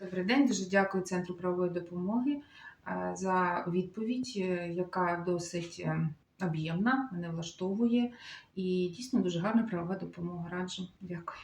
Добрий день, дуже дякую Центру правової допомоги е, за відповідь, е, яка досить е, об'ємна, мене влаштовує і дійсно дуже гарна правова допомога. Раджу. Дякую.